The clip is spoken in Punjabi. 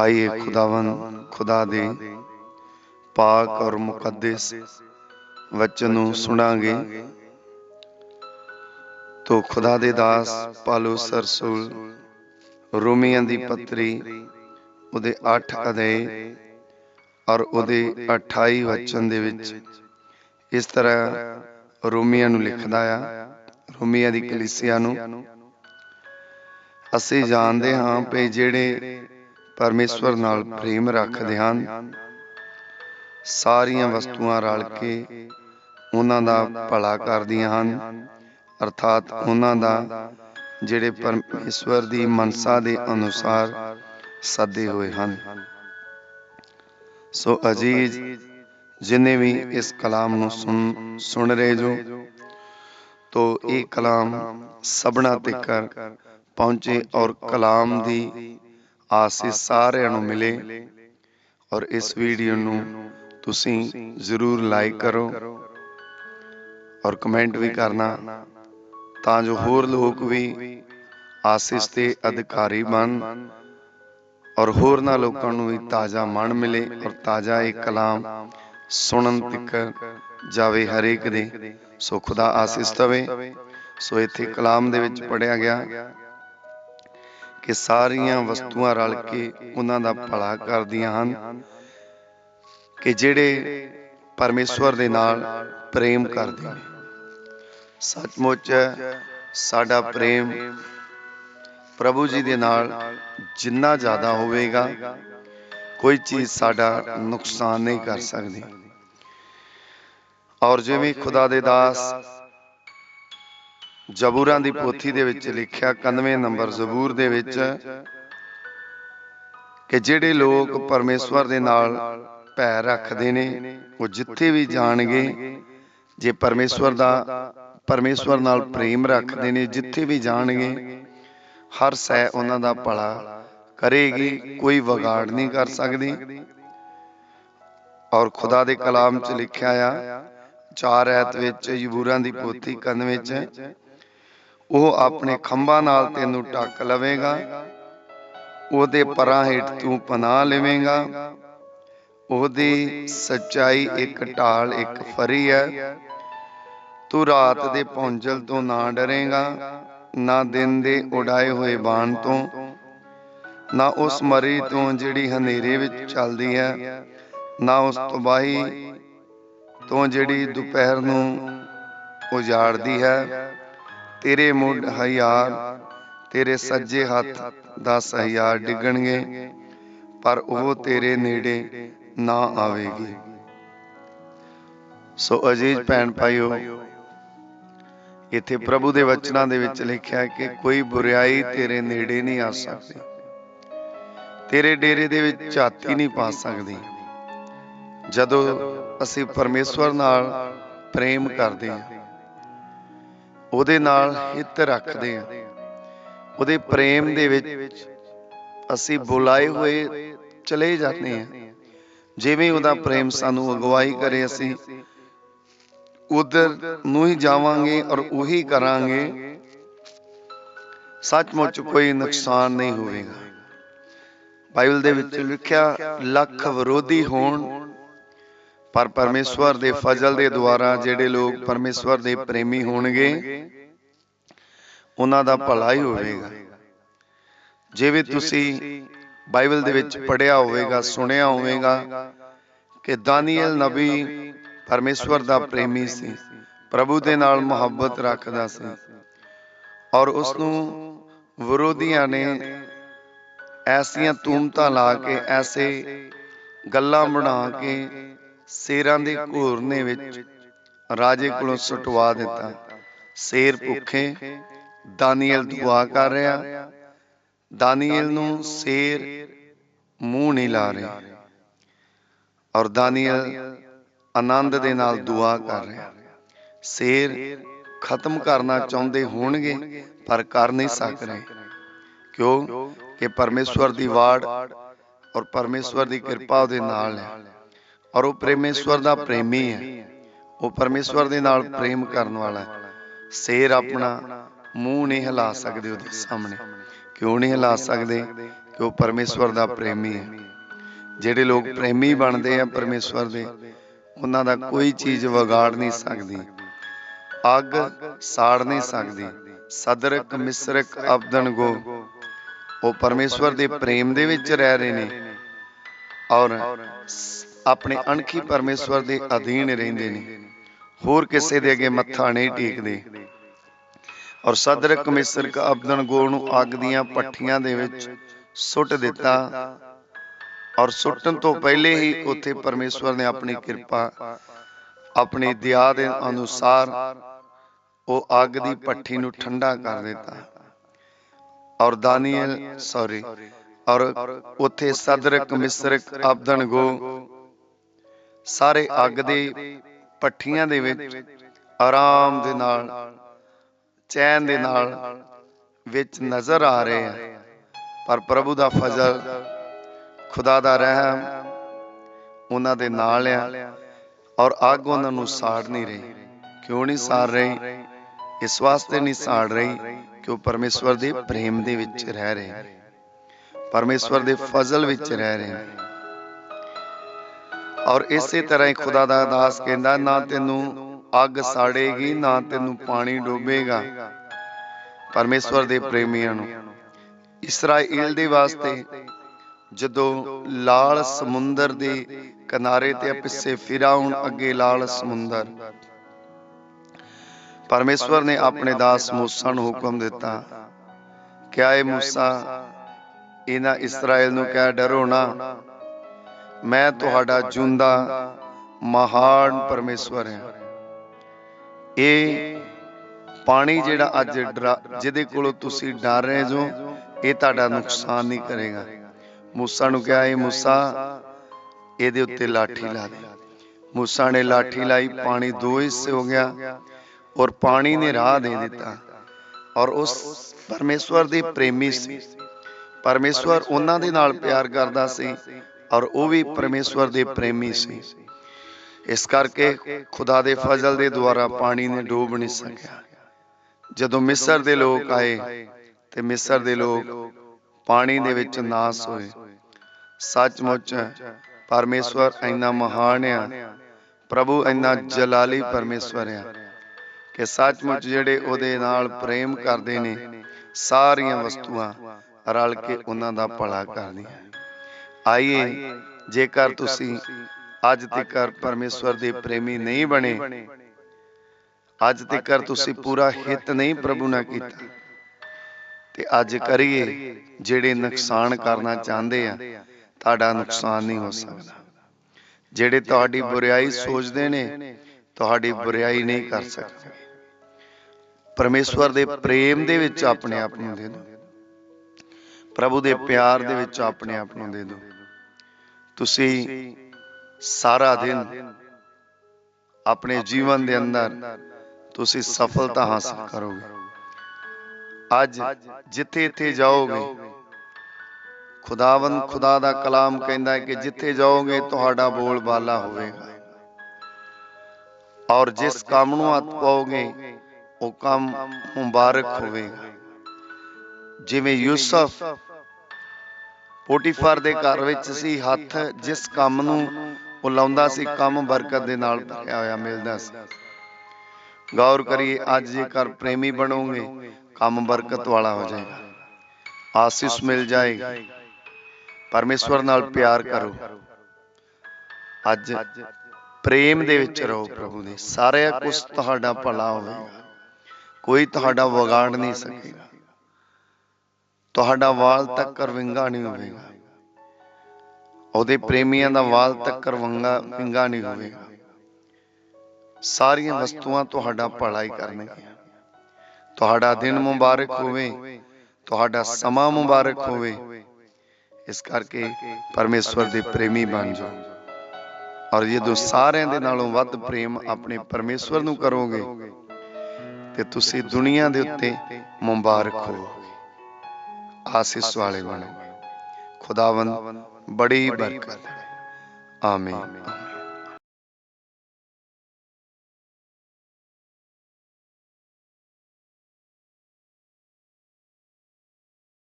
आइए खुदावन खुदा ਦੇ ਪਾਕ ਔਰ ਮੁਕੱਦਸ ਵਚਨ ਨੂੰ ਸੁਣਾਂਗੇ ਤੋ ਖੁਦਾ ਦੇ ਦਾਸ ਪਾਲੂਸ ਰਸੂਲ ਰੋਮੀਆਂ ਦੀ ਪੱਤਰੀ ਉਹਦੇ 8 ਅਧਿਆਏ ਔਰ ਉਹਦੇ 28 ਵਚਨ ਦੇ ਵਿੱਚ ਇਸ ਤਰ੍ਹਾਂ ਰੋਮੀਆਂ ਨੂੰ ਲਿਖਦਾ ਆ ਰੋਮੀਆਂ ਦੀ ਕਲੀਸਿਆ ਨੂੰ ਅਸੀਂ ਜਾਣਦੇ ਹਾਂ ਕਿ ਜਿਹੜੇ ਪਰਮੇਸ਼ਵਰ ਨਾਲ ਪ੍ਰੇਮ ਰੱਖਦੇ ਹਨ। ਸਾਰੀਆਂ ਵਸਤੂਆਂ ਰਲ ਕੇ ਉਹਨਾਂ ਦਾ ਭਲਾ ਕਰਦੀਆਂ ਹਨ। ਅਰਥਾਤ ਉਹਨਾਂ ਦਾ ਜਿਹੜੇ ਪਰਮੇਸ਼ਵਰ ਦੀ ਮਨਸਾ ਦੇ ਅਨੁਸਾਰ ਸੱਦੇ ਹੋਏ ਹਨ। ਸੋ ਅਜੀਜ਼ ਜਿਨੇ ਵੀ ਇਸ ਕਲਾਮ ਨੂੰ ਸੁਣ ਸੁਣ ਰਹੇ ਜੋ ਤੋ ਇਹ ਕਲਾਮ ਸਭਨਾ ਤੱਕ ਪਹੁੰਚੇ ਔਰ ਕਲਾਮ ਦੀ ਆਸੀਸ ਸਾਰਿਆਂ ਨੂੰ ਮਿਲੇ ਔਰ ਇਸ ਵੀਡੀਓ ਨੂੰ ਤੁਸੀਂ ਜ਼ਰੂਰ ਲਾਈਕ ਕਰੋ ਔਰ ਕਮੈਂਟ ਵੀ ਕਰਨਾ ਤਾਂ ਜੋ ਹੋਰ ਲੋਕ ਵੀ ਆਸੀਸ ਦੇ ਅਧਿਕਾਰੀ ਬਣ ਔਰ ਹੋਰਨਾਂ ਲੋਕਾਂ ਨੂੰ ਵੀ ਤਾਜ਼ਾ ਮਨ ਮਿਲੇ ਔਰ ਤਾਜ਼ਾ ਇਹ ਕਲਾਮ ਸੁਣਨ ਤੱਕ ਜਾਵੇ ਹਰੇਕ ਦੇ। ਸੋ ਖੁਦਾ ਆਸੀਸ ਦਵੇ। ਸੋ ਇੱਥੇ ਕਲਾਮ ਦੇ ਵਿੱਚ ਪੜਿਆ ਗਿਆ। ਕਿ ਸਾਰੀਆਂ ਵਸਤੂਆਂ ਰਲ ਕੇ ਉਹਨਾਂ ਦਾ ਭਲਾ ਕਰਦੀਆਂ ਹਨ। ਕਿ ਜਿਹੜੇ ਪਰਮੇਸ਼ਵਰ ਦੇ ਨਾਲ ਪ੍ਰੇਮ ਕਰਦੇ ਨੇ। ਸੱਚਮੁੱਚ ਸਾਡਾ ਪ੍ਰੇਮ ਪ੍ਰਭੂ ਜੀ ਦੇ ਨਾਲ ਜਿੰਨਾ ਜ਼ਿਆਦਾ ਹੋਵੇਗਾ ਕੋਈ ਚੀਜ਼ ਸਾਡਾ ਨੁਕਸਾਨ ਨਹੀਂ ਕਰ ਸਕਦੀ। ਔਰ ਜਿਵੇਂ ਖੁਦਾ ਦੇ ਦਾਸ ਜ਼ਬੂਰਾਂ ਦੀ ਪੋਥੀ ਦੇ ਵਿੱਚ ਲਿਖਿਆ 91 ਨੰਬਰ ਜ਼ਬੂਰ ਦੇ ਵਿੱਚ ਕਿ ਜਿਹੜੇ ਲੋਕ ਪਰਮੇਸ਼ਵਰ ਦੇ ਨਾਲ ਭੈ ਰੱਖਦੇ ਨੇ, ਉਹ ਜਿੱਥੇ ਵੀ ਜਾਣਗੇ, ਜੇ ਪਰਮੇਸ਼ਵਰ ਦਾ ਪਰਮੇਸ਼ਵਰ ਨਾਲ ਪ੍ਰੇਮ ਰੱਖਦੇ ਨੇ, ਜਿੱਥੇ ਵੀ ਜਾਣਗੇ, ਹਰ ਸੈ ਉਹਨਾਂ ਦਾ ਭਲਾ ਕਰੇਗੀ, ਕੋਈ ਵਿਗਾੜ ਨਹੀਂ ਕਰ ਸਕਦੀ। ਔਰ ਖੁਦਾ ਦੇ ਕਲਾਮ 'ਚ ਲਿਖਿਆ ਆ, ਚਾਰ ਐਤ ਵਿੱਚ ਯਬੂਰਾਂ ਦੀ ਪੋਥੀ ਕੰਨ ਵਿੱਚ ਉਹ ਆਪਣੇ ਖੰਭਾਂ ਨਾਲ ਤੈਨੂੰ ਟੱਕ ਲਵੇਗਾ। ਉਹਦੇ ਪਰਾਂ ਹੇਠ ਤੂੰ ਪਨਾਹ ਲਵੇਂਗਾ। ਉਹਦੀ ਸੱਚਾਈ ਇੱਕ ਢਾਲ, ਇੱਕ ਫਰੀ ਹੈ। ਤੂੰ ਰਾਤ ਦੇ ਪੌਂਜਲ ਤੋਂ ਨਾ ਡਰੇਗਾ, ਨਾ ਦਿਨ ਦੇ ਉਡਾਏ ਹੋਏ ਬਾਣ ਤੋਂ, ਨਾ ਉਸ ਮਰੀ ਤੋਂ ਜਿਹੜੀ ਹਨੇਰੇ ਵਿੱਚ ਚੱਲਦੀ ਹੈ, ਨਾ ਉਸ ਤਬਾਹੀ ਤੋਂ ਜਿਹੜੀ ਦੁਪਹਿਰ ਨੂੰ ਉਜਾੜਦੀ ਹੈ। ਤੇਰੇ ਮੁੱਢ ਹਯਾਰ ਤੇਰੇ ਸੱਜੇ ਹੱਥ ਦਾ 10000 ਡਿੱਗਣਗੇ, ਪਰ ਉਹ ਤੇਰੇ ਨੇੜੇ ਨਾ ਆਵੇਗੀ। ਸੋ ਅਜੀਜ਼ ਭੈਣ ਭਾਈਓ, ਇੱਥੇ ਪ੍ਰਭੂ ਦੇ ਵਚਨਾਂ ਦੇ ਵਿੱਚ ਲਿਖਿਆ ਹੈ ਕਿ ਕੋਈ ਬੁਰੀਾਈ ਤੇਰੇ ਨੇੜੇ ਨਹੀਂ ਆ ਸਕਦੀ। ਤੇਰੇ ਡੇਰੇ ਦੇ ਵਿੱਚ ਝਾਤੀ ਨਹੀਂ ਪਾ ਸਕਦੀ। ਜਦੋਂ ਅਸੀਂ ਪਰਮੇਸ਼ਵਰ ਨਾਲ ਪ੍ਰੇਮ ਕਰਦੇ ਹਾਂ ਉਹਦੇ ਨਾਲ ਹਿੱਤ ਰੱਖਦੇ ਹਾਂ। ਉਹਦੇ ਪ੍ਰੇਮ ਦੇ ਵਿੱਚ ਅਸੀਂ ਬੁਲਾਏ ਹੋਏ ਚਲੇ ਜਾਂਦੇ ਹਾਂ। ਜਿਵੇਂ ਉਹਦਾ ਪ੍ਰੇਮ ਸਾਨੂੰ ਅਗਵਾਈ ਕਰੇ ਅਸੀਂ, ਉਧਰ ਨੂੰ ਹੀ ਜਾਵਾਂਗੇ ਔਰ ਉਹੀ ਕਰਾਂਗੇ। ਸੱਚਮੁੱਚ ਕੋਈ ਨੁਕਸਾਨ ਨਹੀਂ ਹੋਵੇਗਾ। ਬਾਈਬਲ ਦੇ ਵਿੱਚ ਲਿਖਿਆ, ਲੱਖ ਵਿਰੋਧੀ ਹੋਣ ਪਰ ਪਰਮੇਸ਼ਵਰ ਦੇ ਫਜ਼ਲ ਦੇ ਦੁਆਰਾ ਜਿਹੜੇ ਲੋਕ ਪਰਮੇਸ਼ਵਰ ਦੇ ਪ੍ਰੇਮੀ ਹੋਣਗੇ ਉਹਨਾਂ ਦਾ ਭਲਾ ਹੀ ਹੋਵੇਗਾ। ਜਿਵੇਂ ਤੁਸੀਂ ਬਾਈਬਲ ਦੇ ਵਿੱਚ ਪੜਿਆ ਹੋਵੇਗਾ ਸੁਣਿਆ ਹੋਵੇਗਾ ਕਿ ਦਾਨੀਏਲ ਨਬੀ ਪਰਮੇਸ਼ਵਰ ਦਾ ਪ੍ਰੇਮੀ ਸੀ। ਪ੍ਰਭੂ ਦੇ ਨਾਲ ਮੁਹੱਬਤ ਰੱਖਦਾ ਸੀ। ਔਰ ਉਸ ਨੂੰ ਵਿਰੋਧੀਆਂ ਨੇ ਐਸੀਆਂ ਤੂਮਤਾਂ ਲਾ ਕੇ ਐਸੇ ਗੱਲਾਂ ਬਣਾ ਕੇ ਸ਼ੇਰਾਂ ਦੇ ਘੂਰਨੇ ਵਿੱਚ ਰਾਜੇ ਕੋਲੋਂ ਸੁਟਵਾ ਦਿੱਤਾ। ਸ਼ੇਰ ਭੁੱਖੇ ਦਾਨੀਏਲ ਦੁਆ ਕਰ ਰਿਹਾ। ਦਾਨੀਏਲ ਨੂੰ ਸ਼ੇਰ ਮੂੰਹ ਨਹੀਂ ਲਾ ਰਿਹਾ। ਔਰ ਦਾਨੀਏਲ ਆਨੰਦ ਦੇ ਨਾਲ ਦੁਆ ਕਰ ਰਿਹਾ। ਸ਼ੇਰ ਖਤਮ ਕਰਨਾ ਚਾਹੁੰਦੇ ਹੋਣਗੇ, ਪਰ ਕਰ ਨਹੀਂ ਸਕ ਰਹੇ। ਕਿਉਂ? ਕਿ ਪਰਮੇਸ਼ਵਰ ਦੀ ਵਾੜ ਔਰ ਪਰਮੇਸ਼ਵਰ ਦੀ ਕਿਰਪਾ ਉਹਦੇ ਨਾਲ ਹੈ। ਔਰ ਉਹ ਪਰਮੇਸ਼ਵਰ ਦਾ ਪ੍ਰੇਮੀ ਹੈ। ਉਹ ਪਰਮੇਸ਼ਵਰ ਦੇ ਨਾਲ ਪ੍ਰੇਮ ਕਰਨ ਵਾਲਾ ਹੈ। ਸ਼ੇਰ ਆਪਣਾ ਮੂੰਹ ਨਹੀਂ ਹਿਲਾ ਸਕਦੇ ਉਹਦੇ ਸਾਹਮਣੇ। ਕਿਉਂ ਨਹੀਂ ਹਿਲਾ ਸਕਦੇ? ਕਿ ਉਹ ਪਰਮੇਸ਼ਵਰ ਦਾ ਪ੍ਰੇਮੀ ਹੈ। ਜਿਹੜੇ ਲੋਕ ਪ੍ਰੇਮੀ ਬਣਦੇ ਆ ਪਰਮੇਸ਼ਵਰ ਦੇ ਉਹਨਾਂ ਦਾ ਕੋਈ ਚੀਜ਼ ਵਿਗਾੜ ਨਹੀਂ ਸਕਦੀ। ਅੱਗ ਸਾੜ ਨਹੀਂ ਸਕਦੀ। ਸਦਰਕ ਮਿਸਰਕ ਅਬਦਨ ਗੋ। ਉਹ ਪਰਮੇਸ਼ਵਰ ਦੇ ਪ੍ਰੇਮ ਦੇ ਵਿੱਚ ਰਹਿ ਰਹੇ ਨੇ। ਔਰ ਆਪਣੇ ਅਣਖੀ ਪਰਮੇਸ਼ਵਰ ਦੇ ਅਧੀਨ ਰਹਿੰਦੇ ਨੇ। ਹੋਰ ਕਿਸੇ ਦੇ ਅੱਗੇ ਮੱਥਾ ਨਹੀਂ ਟੇਕਦੇ। ਔਰ ਸਦਰਕ ਮਿਸਰਕ ਅਬਦਨ ਗੋ ਨੂੰ ਅੱਗ ਦੀਆਂ ਪੱਠੀਆਂ ਦੇ ਵਿੱਚ ਸੁੱਟ ਦਿੱਤਾ। ਔਰ ਸੁੱਟਣ ਤੋਂ ਪਹਿਲੇ ਹੀ ਉੱਥੇ ਪਰਮੇਸ਼ਵਰ ਨੇ ਆਪਣੀ ਕਿਰਪਾ, ਆਪਣੀ ਦਇਆ ਦੇ ਅਨੁਸਾਰ ਉਹ ਅੱਗ ਦੀ ਪੱਠੀ ਨੂੰ ਠੰਡਾ ਕਰ ਦਿੱਤਾ। ਔਰ ਦਾਨੀਅਲ ਸੌਰੀ ਔਰ ਉੱਥੇ ਸਦਰਕ ਮਿਸਰਕ ਅਬਦਨ ਗੋ। ਸਾਰੇ ਅੱਗ ਦੇ ਪੱਠੀਆਂ ਦੇ ਵਿੱਚ ਆਰਾਮ ਦੇ ਨਾਲ, ਚੈਨ ਦੇ ਨਾਲ ਵਿੱਚ ਨਜ਼ਰ ਆ ਰਹੇ ਆ। ਪਰ ਪ੍ਰਭੂ ਦਾ ਫਜ਼ਲ, ਖੁਦਾ ਦਾ ਰਹਿਮ ਉਹਨਾਂ ਦੇ ਨਾਲ ਆ ਔਰ ਅੱਗ ਉਹਨਾਂ ਨੂੰ ਸਾੜ ਨਹੀਂ ਰਹੀ। ਕਿਉਂ ਨਹੀਂ ਸਾੜ ਰਹੀ? ਇਸ ਵਾਸਤੇ ਨਹੀਂ ਸਾੜ ਰਹੀ ਕਿ ਉਹ ਪਰਮੇਸ਼ਵਰ ਦੇ ਪ੍ਰੇਮ ਦੇ ਵਿੱਚ ਰਹਿ ਰਹੇ। ਪਰਮੇਸ਼ਵਰ ਦੇ ਫਜ਼ਲ ਵਿੱਚ ਰਹਿ ਰਹੇ ਔਰ ਇਸੇ ਤਰ੍ਹਾਂ ਹੀ ਖੁਦਾ ਦਾ ਦਾਸ ਕਹਿੰਦਾ ਨਾ ਤੈਨੂੰ ਅੱਗ ਸਾੜੇਗੀ ਨਾ ਤੈਨੂੰ ਪਾਣੀ ਡੋਬੇਗਾ। ਪਰਮੇਸ਼ਵਰ ਦੇ ਪ੍ਰੇਮੀਆਂ ਨੂੰ। ਇਸਰਾਇਲ ਦੇ ਵਾਸਤੇ ਜਦੋਂ ਲਾਲ ਸਮੁੰਦਰ ਦੇ ਕਿਨਾਰੇ ਤੇ ਪਿੱਛੇ ਫਿਰਾਉਣ ਅੱਗੇ ਲਾਲ ਸਮੁੰਦਰ। ਪਰਮੇਸ਼ਵਰ ਨੇ ਆਪਣੇ ਦਾਸ ਮੂਸਾ ਨੂੰ ਹੁਕਮ ਦਿੱਤਾ। ਕਿਆ ਇਹ ਮੂਸਾ? ਇਹਨਾਂ ਇਸਰਾਇਲ ਨੂੰ ਕਹਿ ਡਰੋ ਨਾ ਮੈਂ ਤੁਹਾਡਾ ਜੁੰਦਾ ਮਹਾਨ ਪਰਮੇਸ਼ਵਰ ਹਾਂ। ਇਹ ਪਾਣੀ ਜਿਹੜਾ ਅੱਜ ਜਿਹਦੇ ਕੋਲੋਂ ਤੁਸੀਂ ਡਰ ਰਹੇ ਜੋ, ਇਹ ਤੁਹਾਡਾ ਨੁਕਸਾਨ ਨਹੀਂ ਕਰੇਗਾ। ਮੂਸਾ ਨੂੰ ਕਿਹਾ, ਇਹ ਮੂਸਾ, ਇਹਦੇ ਉੱਤੇ ਲਾਠੀ ਲਾ ਦੇ। ਮੂਸਾ ਨੇ ਲਾਠੀ ਲਾਈ, ਪਾਣੀ ਦੋ ਹਿੱਸੇ ਹੋ ਗਿਆ ਔਰ ਪਾਣੀ ਨੇ ਰਾਹ ਦੇ ਦਿੱਤਾ। ਔਰ ਉਸ ਪਰਮੇਸ਼ਵਰ ਦੇ ਪ੍ਰੇਮੀ ਸੀ। ਪਰਮੇਸ਼ਵਰ ਉਹਨਾਂ ਦੇ ਨਾਲ ਪਿਆਰ ਕਰਦਾ ਸੀ ਔਰ ਉਹ ਵੀ ਪਰਮੇਸ਼ਵਰ ਦੇ ਪ੍ਰੇਮੀ ਸੀ। ਇਸ ਕਰਕੇ ਖੁਦਾ ਦੇ ਫਜ਼ਲ ਦੇ ਦੁਆਰਾ ਪਾਣੀ ਨੇ ਡੋਬ ਨਹੀਂ ਸਕਿਆ। ਜਦੋਂ ਮਿਸਰ ਦੇ ਲੋਕ ਆਏ ਤੇ ਮਿਸਰ ਦੇ ਲੋਕ ਪਾਣੀ ਦੇ ਵਿੱਚ ਨਾਸ ਹੋਏ। ਸੱਚਮੁੱਚ ਪਰਮੇਸ਼ਵਰ ਇੰਨਾ ਮਹਾਨ ਆ। ਪ੍ਰਭੂ ਇੰਨਾ ਜਲਾਲੀ ਪਰਮੇਸ਼ਵਰ ਆ। ਕਿ ਸੱਚਮੁੱਚ ਜਿਹੜੇ ਉਹਦੇ ਨਾਲ ਪ੍ਰੇਮ ਕਰਦੇ ਨੇ ਸਾਰੀਆਂ ਵਸਤੂਆਂ ਰਲ ਕੇ ਉਹਨਾਂ ਦਾ ਭਲਾ ਕਰਦੀਆਂ ਆਈਏ ਜੇਕਰ ਤੁਸੀਂ ਅੱਜ ਤੱਕ ਪਰਮੇਸ਼ਵਰ ਦੇ ਪ੍ਰੇਮੀ ਨਹੀਂ ਬਣੇ ਅੱਜ ਤੱਕ ਤੁਸੀਂ ਪੂਰਾ ਹਿੱਤ ਨਹੀਂ ਪ੍ਰਭੂ ਨਾਲ ਕੀਤਾ। ਤੇ ਅੱਜ ਕਰੀਏ ਜਿਹੜੇ ਨੁਕਸਾਨ ਕਰਨਾ ਚਾਹੁੰਦੇ ਆ ਤੁਹਾਡਾ ਨੁਕਸਾਨ ਨਹੀਂ ਹੋ ਸਕਦਾ। ਜਿਹੜੇ ਤੁਹਾਡੀ ਬੁਰਾਈ ਸੋਚਦੇ ਨੇ ਤੁਹਾਡੀ ਬੁਰਾਈ ਨਹੀਂ ਕਰ ਸਕਦੇ। ਪਰਮੇਸ਼ਵਰ ਦੇ ਪ੍ਰੇਮ ਦੇ ਵਿੱਚ ਆਪਣੇ ਆਪ ਨੂੰ ਦੇ ਦਿਓ। ਪ੍ਰਭੂ ਦੇ ਪਿਆਰ ਦੇ ਵਿੱਚ ਆਪਣੇ ਆਪ ਨੂੰ ਦੇ ਦਿਓ। ਤੁਸੀਂ ਸਾਰਾ ਦਿਨ ਆਪਣੇ ਜੀਵਨ ਦੇ ਅੰਦਰ ਤੁਸੀਂ ਸਫਲਤਾ ਹਾਸਲ ਕਰੋਗੇ। ਅੱਜ ਜਿੱਥੇ ਇੱਥੇ ਜਾਓਗੇ ਖੁਦਾਵੰ ਖੁਦਾ ਦਾ ਕਲਾਮ ਕਹਿੰਦਾ ਹੈ ਕਿ ਜਿੱਥੇ ਜਾਓਗੇ ਤੁਹਾਡਾ ਬੋਲ ਬਾਲਾ ਹੋਵੇਗਾ। ਔਰ ਜਿਸ ਕੰਮ ਨੂੰ ਹੱਥ ਪਾਓਗੇ ਉਹ ਕੰਮ ਮੁਬਾਰਕ ਹੋਵੇਗਾ। ਜਿਵੇਂ ਯੂਸਫ ਪੋਟੀਫਰ ਦੇ ਘਰ ਵਿੱਚ ਸੀ ਹੱਥ ਜਿਸ ਕੰਮ ਨੂੰ ਉਹ ਲਾਉਂਦਾ ਸੀ ਕੰਮ ਬਰਕਤ ਦੇ ਨਾਲ ਭਰਿਆ ਹੋਇਆ ਮਿਲਦਾ ਸੀ। ਗੌਰ ਕਰੀਏ ਅੱਜ ਜੇਕਰ ਪ੍ਰੇਮੀ ਬਣੋਗੇ ਕੰਮ ਬਰਕਤ ਵਾਲਾ ਹੋ ਜਾਏਗਾ। ਆਸੀਸ ਮਿਲ ਜਾਏਗੀ। ਪਰਮੇਸ਼ਵਰ ਨਾਲ ਪਿਆਰ ਕਰੋ। ਅੱਜ ਪ੍ਰੇਮ ਦੇ ਵਿੱਚ ਰਹੋ ਪ੍ਰਭੂ ਦੇ ਸਾਰੇ ਕੁਝ ਤੁਹਾਡਾ ਭਲਾ ਹੋਵੇਗਾ ਕੋਈ ਤੁਹਾਡਾ ਵਿਗਾੜ ਨਹੀਂ ਸਕੇਗਾ। ਤੁਹਾਡਾ ਵਾਲ ਤੱਕ ਵਿੰਗਾ ਨਹੀਂ ਹੋਵੇਗਾ। ਉਹਦੇ ਪ੍ਰੇਮੀਆਂ ਦਾ ਵਾਲ ਤੱਕ ਵੰਗਾ ਵਿੰਗਾ ਨਹੀਂ ਹੋਵੇਗਾ। ਸਾਰੀਆਂ ਵਸਤੂਆਂ ਤੁਹਾਡਾ ਭਲਾ ਹੀ ਕਰਨਗੀਆਂ। ਤੁਹਾਡਾ ਦਿਨ ਮੁਬਾਰਕ ਹੋਵੇ, ਤੁਹਾਡਾ ਸਮਾਂ ਮੁਬਾਰਕ ਹੋਵੇ। ਇਸ ਕਰਕੇ ਪਰਮੇਸ਼ਵਰ ਦੇ ਪ੍ਰੇਮੀ ਬਣ ਜਾਓ। ਔਰ ਜਦੋਂ ਸਾਰਿਆਂ ਦੇ ਨਾਲੋਂ ਵੱਧ ਪ੍ਰੇਮ ਆਪਣੇ ਪਰਮੇਸ਼ਵਰ ਨੂੰ ਕਰੋਗੇ, ਤੇ ਤੁਸੀਂ ਦੁਨੀਆ ਦੇ ਉੱਤੇ ਮੁਬਾਰਕ ਹੋਵੋਗੇ। ਆਸੀਸ ਵਾਲੇ ਬਣੋਗੇ ਖੁਦਾਵੰਦ ਬੜੀ ਬਰਕਤ। ਆਮੀਨ।